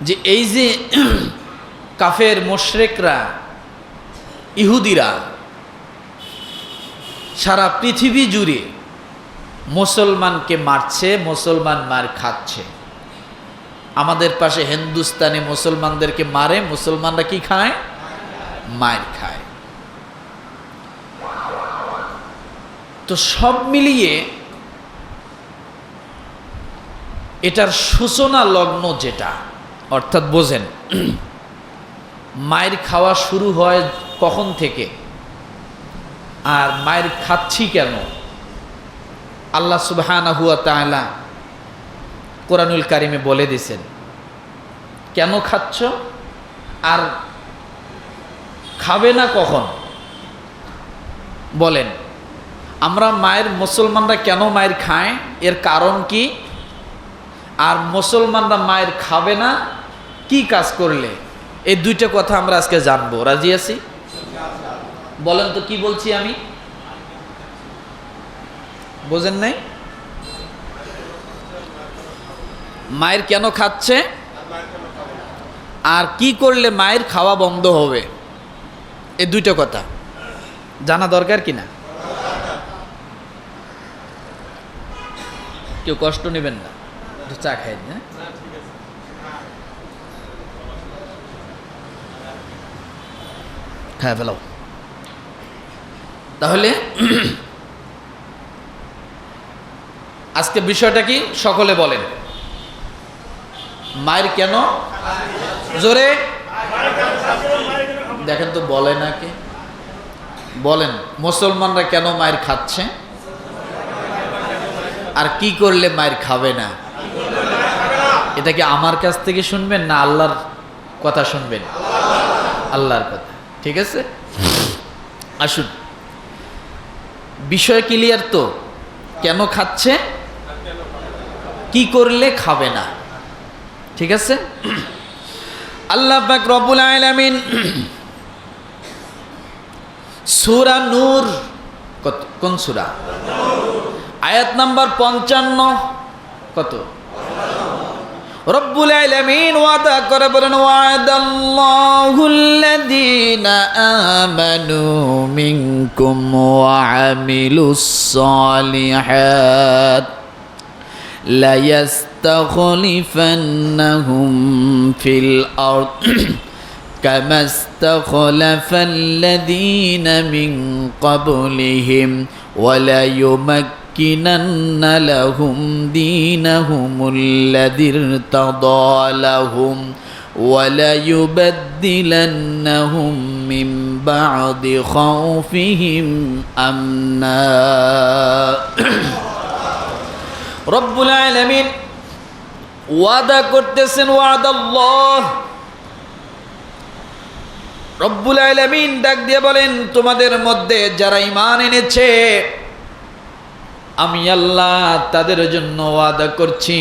যে এই যে কাফের মোশরেকরা, ইহুদিরা, সারা পৃথিবী জুড়ে মুসলমানকে মারছে, মুসলমান মার খাচ্ছে। আমাদের পাশে হিন্দুস্তানি মুসলমানদেরকে মারে, মুসলমানরা কি খায়? মায়ের খায়। তো সব মিলিয়ে এটার সূচনা লগ্ন যেটা অর্থাৎ বোঝেন, মায়ের খাওয়া শুরু হয় কখন থেকে? আর মায়ের খাচ্ছি কেন? আল্লাহ সুবহানা হুয়া তাআলা কোরআনুল কারিমে বলে দিছেন কেন খাচ্ছ? আর খাবে না কখন? বলেন, আমরা মায়ের মুসলমানরা কেন মায়ের খায়? এর কারণ কি? আর মুসলমানরা মায়ের খাবে না কি কাজ করলে? এই দুইটা কথা আমরা আজকে জানব। রাজি আছি? বলেন তো, কি বলছি আমি? বোঝেন নাই? মায়ের কেন খাচ্ছে? আর কি করলে মায়ের খাওয়া বন্ধ হবে? এই দুইটা কথা। জানা দরকার কি না? কেউ কষ্ট নেবেন না। চা খাই না হ্যাঁ ফেলাও। তাহলে আজকে বিষয়টা কি? সকলে বলেন। মায়ের কেন? জোরে। দেখেন তো বলে না কে? বলেন, মুসলমানরা কেন মায়ের খাচ্ছে? আর কি করলে মায়ের খাবে না? এটা কি আমার কাছ থেকে শুনবেন না আল্লাহর কথা শুনবেন? আল্লাহর কথা। ঠিক আছে? আসুন। বিষয় ক্লিয়ার তো? কেন খাচ্ছে? কি করলে খাবে না? ঠিক আছে? আল্লাহ পাক রব্বুল আলামিন সূরা নূর কত? কোন সুরা? আয়াত নাম্বার পঞ্চান্ন কত? রব্বুল আলামিন ওয়াদা করে বলেন ওয়াদাল্লাহুল্লাযীনা আমানু মিনকুম ওয়া আমিলুস সালিহাত ليستخلفنهم في الأرض كما استخلف الذين من قبلهم وليمكنن لهم دينهم الذي ارتضى لهم وليبدلنهم من بعد خوفهم أمنا রব্বুল আলামিন ওয়াদা করতেছেন ওয়াদাল্লাহ রব্বুল আলামিন ডাক দিয়ে বলেন তোমাদের মধ্যে যারা ঈমান এনেছে আমি আল্লাহ তাদের জন্য ওয়াদা করছি।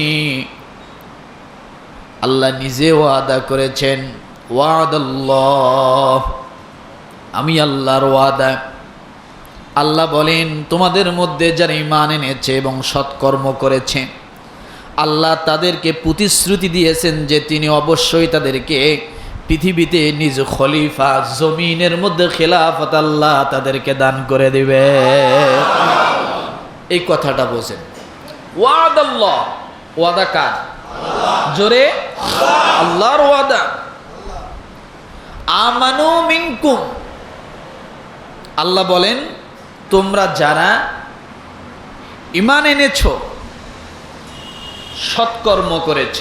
আল্লাহ নিজে ওয়াদা করেছেন, ওয়াদাল্লাহ। আমি আল্লাহর ওয়াদা। আল্লাহ বলেন, তোমাদের মধ্যে যারা ইমান এনেছে এবং সৎকর্ম করেছে, আল্লাহ তাদেরকে প্রতিশ্রুতি দিয়েছেন যে তিনি অবশ্যই তাদেরকে পৃথিবীতে নিজ খলিফা জমিনের মধ্যে খেলাফত আল্লাহ তাদেরকে দান করে দিবে। এই কথাটা বোঝেন ওয়াদ আল্লাহ ওয়াদা কার? জোরে। আল্লাহর ওয়াদা। আমানু মিনকুম। আল্লাহ বলেন তোমরা যারা ইমান এনেছ সৎকর্ম করেছ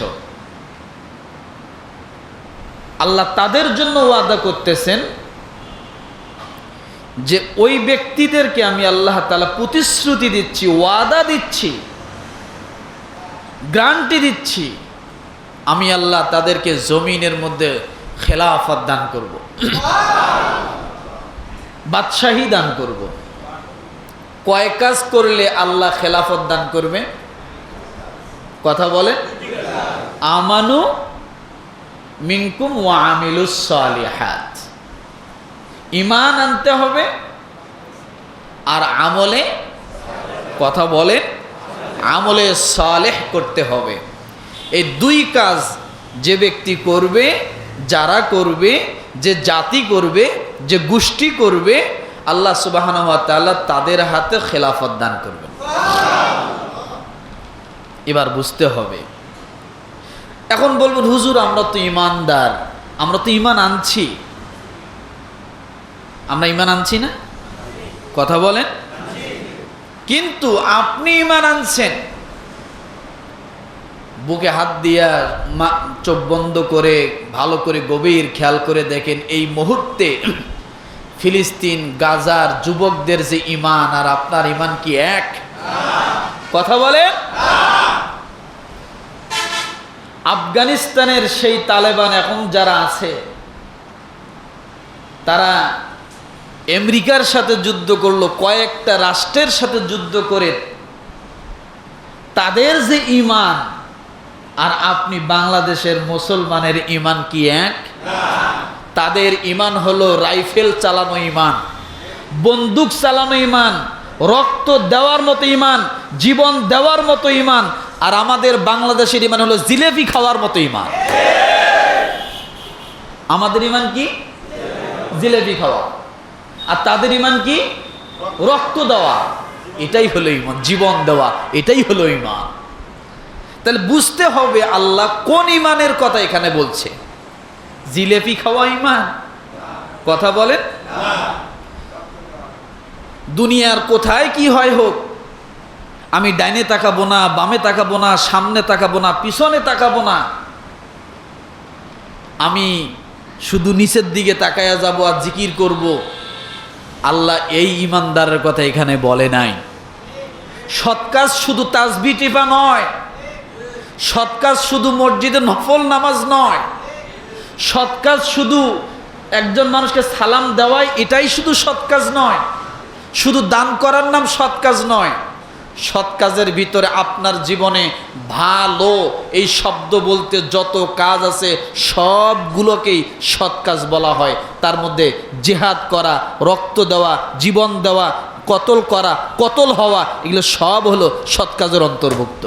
আল্লাহ তাদের জন্য ওয়াদা করতেছেন যে ওই ব্যক্তিদেরকে আমি আল্লাহ তালা প্রতিশ্রুতি দিচ্ছি, ওয়াদা দিচ্ছি, গ্রান্টি দিচ্ছি, আমি আল্লাহ তাদেরকে জমিনের মধ্যে খেলাফত দান করব। বাদশাহী দান করব। কয় কাজ করলে আল্লাহ খেলাফত দান করবে? কথা বলে আমানু মিনকুম ওয়া আমিলুস সালিহাত। ইমান আনতে হবে আর আমলে কথা বলেন, আমলে সালেহ করতে হবে। এই দুই কাজ যে ব্যক্তি করবে, যারা করবে, যে জাতি করবে, যে গোষ্ঠী করবে, আল্লাহ তাআলা তাদের হাতে খেলাফত দান করবেন। এবার বুঝতে হবে। এখন বলবেন, হুজুর, আমরা তো ইমানদার আমরা তো ইমান আনছি। আমরা ইমান আনছি না? কথা বলেন। কিন্তু আপনি ইমান আনছেন। বুকে হাত দিয়া চোখ বন্ধ করে, ভালো করে গভীর খেয়াল করে দেখেন, এই মুহূর্তে ফিলিস্তিন, গাজার যুবকদের যে ইমান আর আপনার ইমান কি এক? কথা বলেন। আফগানিস্তানের সেই তালেবান এখন যারা আছে, তারা আমেরিকার সাথে যুদ্ধ করল, কয়েকটা রাষ্ট্রের সাথে যুদ্ধ করে। তাদের যে ইমান আর আপনি বাংলাদেশের মুসলমানের ইমান কি এক? তাদের ইমান হলো রাইফেল চালানো ইমান বন্দুক চালানো ইমান রক্ত দেওয়ার মতো ইমান জীবন দেওয়ার মতো ইমান আর আমাদের বাংলাদেশের ইমান হলো জিলেপি খাওয়ার মতো ইমান আমাদের ইমান কি? জিলেপি খাওয়া। আর তাদের ইমান কি? রক্ত দেওয়া। এটাই হলো ইমান, জীবন দেওয়া। এটাই হলো ইমান। তাহলে বুঝতে হবে আল্লাহ কোন ইমানের কথা এখানে বলছে। জিলেপি খাওয়া ইমান? কথা বলেন। দুনিয়ার কোথায় কি হয় হোক, আমি ডাইনে তাকাবো না, বামে তাকাবো না, সামনে তাকাবো না, পিছনে তাকাবো না। আমি শুধু নিচের দিকে তাকায়া যাব আর জিকির করব। আল্লাহ এই ইমানদারের কথা এখানে বলে নাই। সৎ কাজ শুধু তাজবি টিপা নয়, সৎ কাজ শুধু মসজিদে নফল নামাজ নয়, সৎ কাজ শুধু একজন মানুষকে সালাম দেওয়াই এটাই শুধু সৎ কাজ নয়, শুধু দান করার নাম সৎ কাজ নয়। সৎ কাজের ভিতরে আপনার জীবনে ভালো এই শব্দ বলতে যত কাজ আছে সবগুলোকেই সৎ কাজ বলা হয়। তার মধ্যে জেহাদ করা, রক্ত দেওয়া, জীবন দেওয়া, কতল করা, কতল হওয়া, এগুলো সব হলো সৎ কাজের অন্তর্ভুক্ত।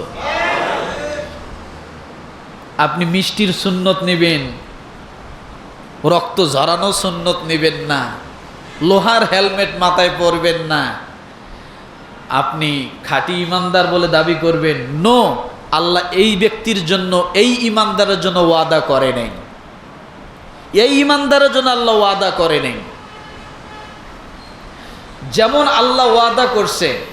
আপনি মিষ্টির সুন্নত নেবেন, রক্ত ঝরানো সুন্নত নেবেন না, লোহার হেলমেট মাথায় পরবেন না আপনি খাঁটি ইমানদার বলে দাবি করবেন, নো, আল্লাহ এই ব্যক্তির জন্য, এই ইমানদারের জন্য ওয়াদা করে নেই। এই ইমানদারের জন্য আল্লাহ ওয়াদা করে নেই। যেমন আল্লাহ ওয়াদা করছে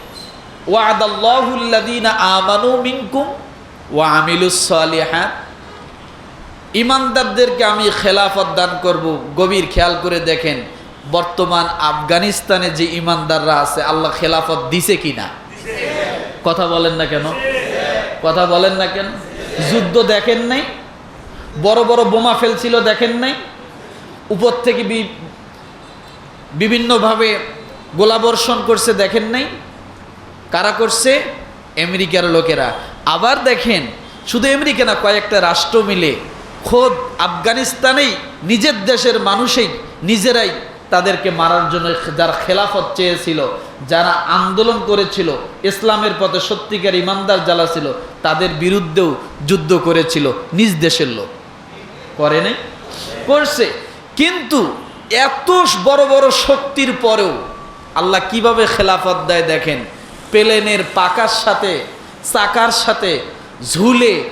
ইমানদারদেরকে আমি খেলাফত দান করব, গভীর খেয়াল করে দেখেন বর্তমান আফগানিস্তানে যে ইমানদাররা আছে, আল্লাহ খেলাফত দিছে কিনা? কথা বলেন না কেন? কথা বলেন না কেন? যুদ্ধ দেখেন নাই? বড় বড় বোমা ফেলছিল দেখেন নাই? উপর থেকে বিভিন্নভাবে গোলাবর্ষণ করছে দেখেন নাই? কারা করছে? আমেরিকার লোকেরা। আবার দেখেন, শুধু আমেরিকা না, কয়েকটা রাষ্ট্র মিলে খোদ আফগানিস্তানেই নিজের দেশের মানুষই নিজেরাই তাদেরকে মারার জন্য যারা খেলাফত চেয়েছিল, যারা আন্দোলন করেছিল, ইসলামের পথে সত্যিকার ইমানদার জ্বালা ছিল, তাদের বিরুদ্ধেও যুদ্ধ করেছিল, নিজ দেশের লোক। করে নাই? করছে। কিন্তু এত বড় বড় শক্তির পরেও আল্লাহ কীভাবে খেলাফত দেয় দেখেন? প্লেনের পাকার সাথে, চাকার সাথে ঝুলে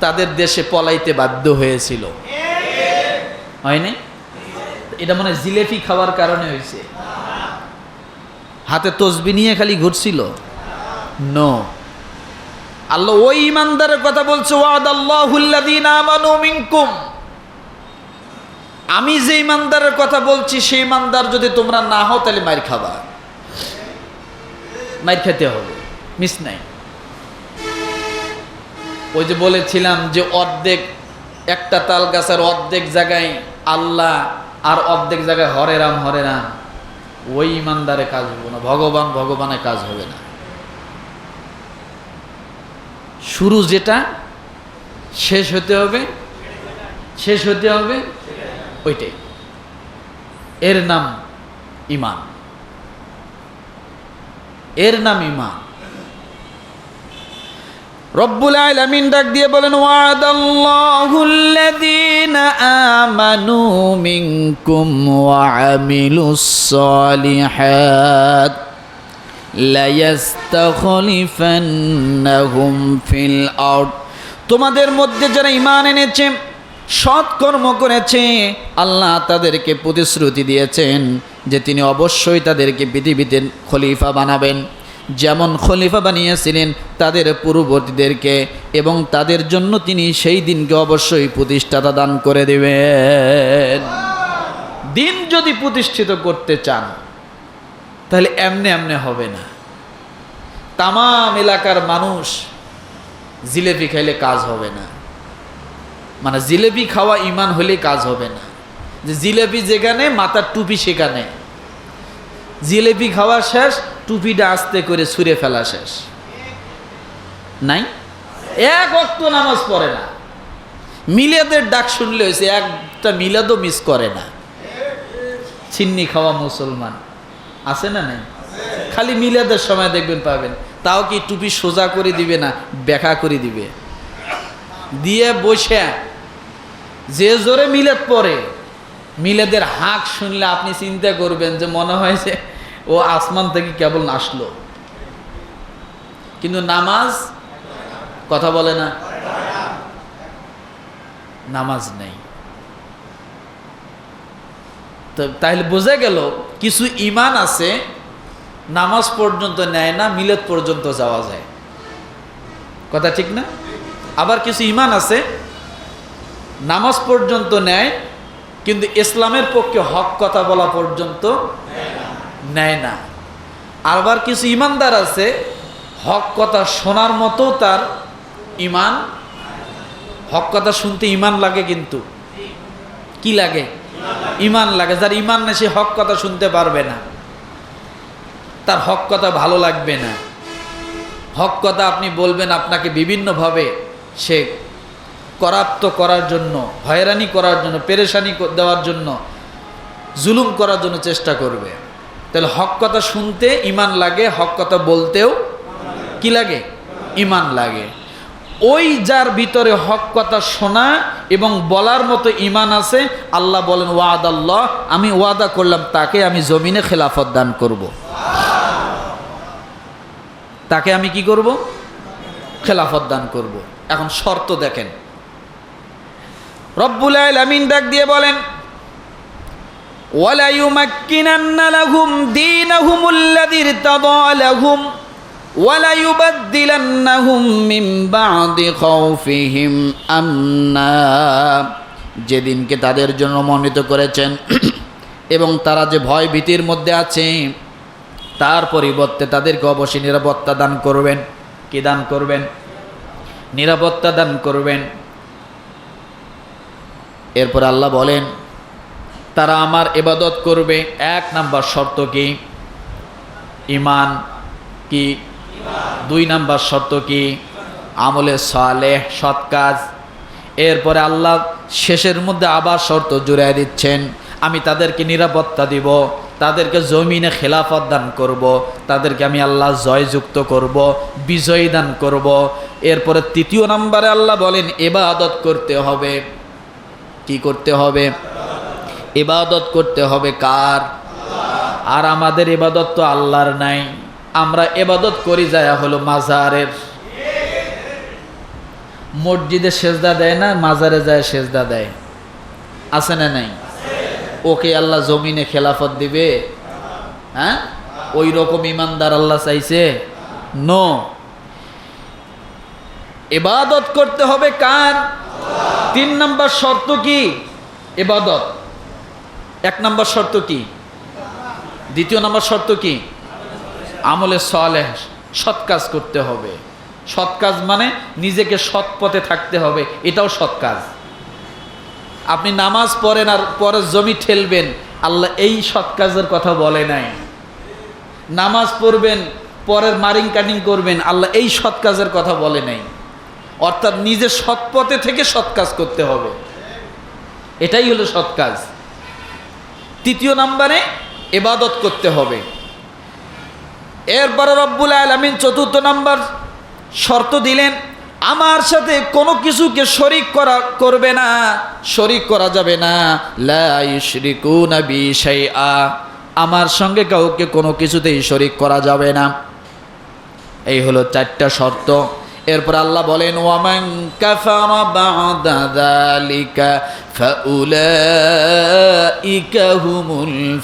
তাদের দেশে পলাইতে বাধ্য হয়েছিল। হয়নি? এটা মানে জিলেপি খাওয়ার কারণে হয়েছে। হাতে তসবি নিয়ে খালি ঘুরছিল। নো আল্লাহ ওই ইমানদারের কথা বলছে আমি যে ইমানদারের কথা বলছি, সেই ইমানদার যদি তোমরা না হও, তাহলে মার খাবা। মার খেতে হবে, মিস নাই। ওই যে বলেছিলাম যে অর্ধেক একটা তাল গাছের অর্ধেক জায়গায় আল্লাহ আর অর্ধেক জায়গায় হরে রাম হরে রাম। ওই ইমানদারে কাজ হবে না, ভগবান ভগবানের কাজ হবে না। শুরু যেটা, শেষ হতে হবে, শেষ হতে হবে ওইটাই। এর নাম ইমান। এর নাম ইমান। রব্বুল আলামিন ডাক দিয়ে বলেন ওয়াদাল্লাহুল্লাযীনা আমানু ওয়া তোমাদের মধ্যে যারা ঈমান এনেছে সৎকর্ম করেছে, আল্লাহ তাদেরকে প্রতিশ্রুতি দিয়েছেন যে তিনি অবশ্যই তাদেরকে পৃথিবীতে খলিফা বানাবেন। যেমন খলিফা বানিয়েছিলেন তাদের পূর্ববর্তীদেরকে এবং তাদের জন্য তিনি সেই দিনকে অবশ্যই প্রতিষ্ঠাতা দান করে দেবেন। দিন যদি প্রতিষ্ঠিত করতে চান, তাহলে এমনে এমনে হবে না। তাম এলাকার মানুষ জিলেপি খাইলে কাজ হবে না। মানে জিলেপি খাওয়া ইমান হলে কাজ হবে না। যে জিলেপি যেখানে, মাথার টুপি সেখানে। জিলেপি খাওয়া শেষ টুপিটা আস্তে করে ছুঁড়ে ফেলা শেষ। নাই? এক অক্ত নামাজ পড়ে না। মিলাদের ডাক শুনলে হয়েছে, একটা মিলাদও মিস করে না। ছিন্নি খাওয়া মুসলমান। আছে না নাই? খালি মিলাদের সময় দেখবেন পাবেন। তাও কি টুপি সোজা করে দিবে না ব্যাখ্যা করে দিবে? দিয়ে বসে। যে জোরে মিলাদ পরে মিলাদের হাঁক শুনলে আপনি চিন্তা করবেন যে মনে হয় যে ও আসমান থেকে কেবল আসলো কিন্তু নামাজ কথা বলে না। নামাজ নেই। তো তাহলে বোঝা গেল কিছু ইমান আছে, নামাজ পর্যন্ত নেয় না, মিলাদ পর্যন্ত যাওয়া যায়। কথা ঠিক না? আবার কিছু ইমান আছে, নামাজ পর্যন্ত নেয়, কিন্তু ইসলামের পক্ষে হক কথা বলা পর্যন্ত নেয় না। আবার কিছু ইমানদার আছে, হক কথা শোনার মতো তার ইমান, হক কথা শুনতে ইমান লাগে কিন্তু। কি লাগে? ইমান লাগে। যার ইমান নেই, সে হক কথা শুনতে পারবে না। তার হক কথা ভালো লাগবে না। হক কথা আপনি বলবেন আপনাকে বিভিন্নভাবে সে করাপ্ত করার জন্য, হয়রানি করার জন্য, পেরেশানি দেওয়ার জন্য, জুলুম করার জন্য চেষ্টা করবে। তাহলে হক কথা শুনতে ইমান লাগে, হক কথা বলতেও কি লাগে ইমান লাগে ওই যার ভিতরে হক কথা শোনা এবং বলার মতো ইমান আছে, আল্লাহ বলেন ওয়াদ আল্লাহ আমি ওয়াদা করলাম তাকে আমি জমিনে খেলাফত দান করব। তাকে আমি কি করব খেলাফত দান করব। এখন শর্ত দেখেন রব্বুল আলামিন ডাক দিয়ে বলেন ولا يمكنن لهم دينهم الذي ارتضى لهم ولا يبدلنهم من بعد خوفهم امنا যেদিনকে তাদের জন্য মনোনীত করেছেন এবং তারা যে ভয় ভীতির মধ্যে আছে তার পরিবর্তে তাদেরকে অবশ্যই নিরাপত্তা দান করবেন কি দান করবেন নিরাপত্তা দান করবেন এরপর আল্লাহ বলেন তারা আমার এবাদত করবে। এক নাম্বার শর্ত কি? ইমান কি? দুই নাম্বার শর্ত কি? আমলে সালেহ, সৎ কাজ। এরপরে আল্লাহ শেষের মধ্যে আবার শর্ত জুড়ে দিচ্ছেন, আমি তাদেরকে নিরাপত্তা দিব, তাদেরকে জমিনে খেলাফত দান করব, তাদেরকে আমি আল্লাহ জয়যুক্ত করব, বিজয়ী দান করব। এরপরে তৃতীয় নাম্বারে আল্লাহ বলেন এবাদত করতে হবে। কি করতে হবে? ইবাদত করতে হবে কার? আর আমাদের ইবাদত তো আল্লাহর নাই। আমরা এবাদত করি যায় হলো মাজারের। মসজিদে সেজদা দেয় না, মাজারে যায় সেজদা দেয়। আছে না নাই? ওকে আল্লাহ জমিনে খেলাফত দিবে? হ্যাঁ? ওই রকম ইমানদার আল্লাহ চাইছে? নো। এবাদত করতে হবে কার? তিন নম্বর শর্ত কি? এবাদত এক নম্বর শর্ত কি? দ্বিতীয় নম্বর শর্ত কি? আমলে সলেহ, সৎ কাজ করতে হবে। সৎ কাজ মানে নিজেকে সৎ পথে থাকতে হবে, এটাও সৎ কাজ। আপনি নামাজ পড়েন আর পরে জমি ঠেলবেন, আল্লাহ এই সৎ কাজের কথা বলে নাই। নামাজ পড়বেন, পরের মারিং কাটিং করবেন, আল্লাহ এই সৎ কাজের কথা বলে নাই। অর্থাৎ নিজের সৎ পথে থেকে সৎ কাজ করতে হবে। এটাই হলো সৎ কাজ। তৃতীয় নাম্বারে এবাদত করতে হবে। এরপরে রব্বুল আলমিন চতুর্থ নাম্বার শর্ত দিলেন, আমার সাথে কোনো কিছুকে শরিক করা, করবে না, শরিক করা যাবে না। আমার সঙ্গে কাউকে কোনো কিছুতেই শরিক করা যাবে না। এই হলো চারটা শর্ত। এরপর আল্লাহ বলেন, ওয়ামান কাফারা বাদা ফাউলাইকা হুমুল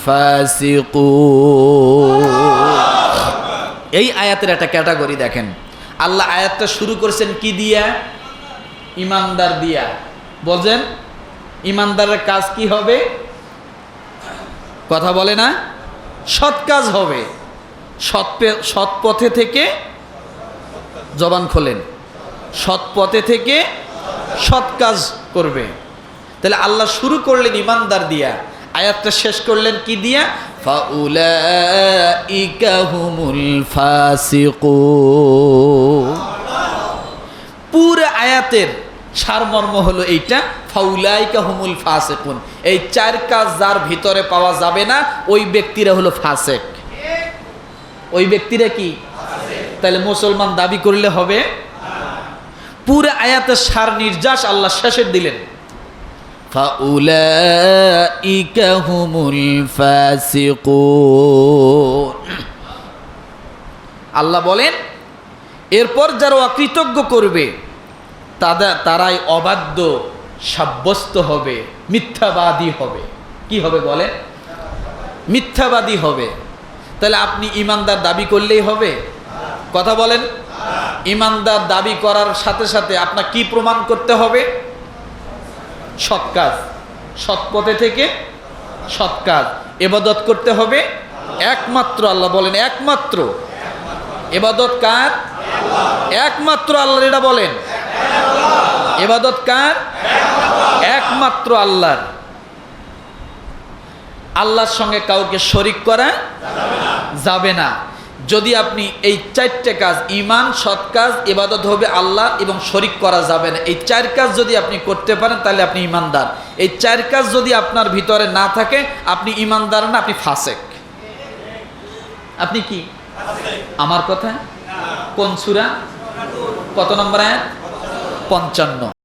এই আয়াতের একটা ক্যাটাগরি দেখেন। আল্লাহ আয়াতটা শুরু করছেন কি দিয়া? ইমানদার দিয়া। বলছেন, ইমানদারের কাজ কি হবে? কথা বলে না, সৎ কাজ হবে। সৎ সৎ পথে থেকে জবান খোলেন। সৎ পথে থেকে সৎ কাজ করবে। তাহলে আল্লাহ শুরু করলেন ইমানদার দিয়া। আয়াতটা শেষ করলেন কি দিয়া? পুরো আয়াতের সারমর্ম হলো এইটা, ফাউলাইকা হুমুল ফাসেকুন। এই চার কাজ যার ভিতরে পাওয়া যাবে না, ওই ব্যক্তিরা হলো ফাসেক। ওই ব্যক্তিরা কি? তাহলে মুসলমান দাবি করলে হবে পুরো আয়াতের সার নির্যাস আল্লাহ শেষের দিলেন। আল্লাহ বলেন এরপর যারা অকৃতজ্ঞ করবে তাদের তারাই অবাধ্য সাব্যস্ত হবে মিথ্যাবাদী হবে। কি হবে বলেন? মিথ্যাবাদী হবে। তাহলে আপনি ইমানদার দাবি করলেই হবে? কথা বলেন। ইমানদার দাবি করার সাথে সাথে আপনার কি প্রমাণ করতে হবে? সৎ কাজ। সৎ পথে থেকে সৎ কাজ। এবাদত করতে হবে একমাত্র আল্লাহ। বলেন একমাত্র। এবাদত কার? একমাত্র আল্লাহর। এটা বলেন। এবাদত কার? একমাত্র আল্লাহর। আল্লাহর সঙ্গে কাউকে শরিক করা যাবে না। যদি আপনি এই চারটে কাজ ইমান সৎ কাজ এবাদত হবে আল্লাহ এবং শরিক করা যাবে না। এই চার কাজ যদি আপনি করতে পারেন, তাহলে আপনি ইমানদার এই চার কাজ যদি আপনার ভিতরে না থাকে, আপনি ইমানদার না, আপনি ফাসেক। আপনি কি? আমার কথা? কোন সুরা? কত নম্বর আয়াত? পঞ্চান্ন।